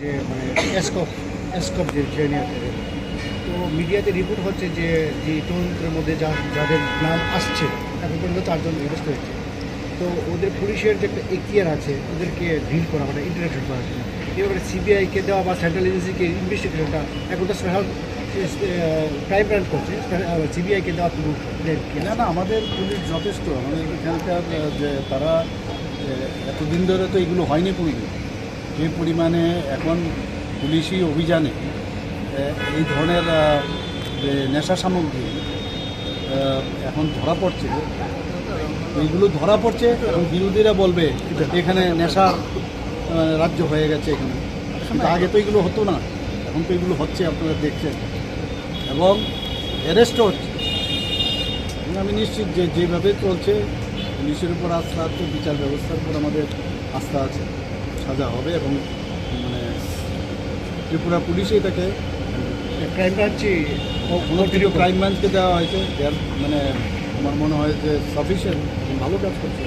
যে মানে এসকপ এসকপ যে ট্রেনে তো মিডিয়াতে রিপোর্ট হচ্ছে যে যে তরুণদের মধ্যে যা, যাদের নাম আসছে, এখন পর্যন্ত চারজন অ্যারেস্ট হয়েছে। তো ওদের পুলিশের যে একটা এখতিয়ার আছে, ওদেরকে ডিল করা মানে ইন্টারাকশন করার জন্য এবারে সিবিআইকে দেওয়া বা সেন্ট্রাল এজেন্সিকে ইনভেস্টিগেশনটা এখন তো স্পেশাল ক্রাইম ব্রাঞ্চ করছে সিবিআইকে দেওয়া পুরো না না, আমাদের পুলিশ যথেষ্ট। আমাদের এখানকার যে তারা এতদিন ধরে তো এগুলো হয়নি পুলিশ যে পরিমাণে এখন পুলিশি অভিযানে এই ধরনের নেশা সামগ্রী এখন ধরা পড়ছে, এইগুলো ধরা পড়ছে এবং বিরোধীরা বলবে এখানে নেশা রাজ্য হয়ে গেছে এখানে। আগে তো এগুলো হতো না, এখন তো এগুলো হচ্ছে, আপনারা দেখছেন। এবং অ্যারেস্টও হচ্ছে। আমি নিশ্চিত যে যেভাবে চলছে, পুলিশের উপর আস্থা আছে, বিচার ব্যবস্থার উপর আমাদের আস্থা আছে। সাজা হবে এবং মানে ত্রিপুরা পুলিশে এটাকে ক্রাইম ব্রাঞ্চে ক্রাইম ব্রাঞ্চকে দেওয়া হয়েছে। মানে আমার মনে হয় যে সাফিসিয়েন্ট ভালো কাজ করছে।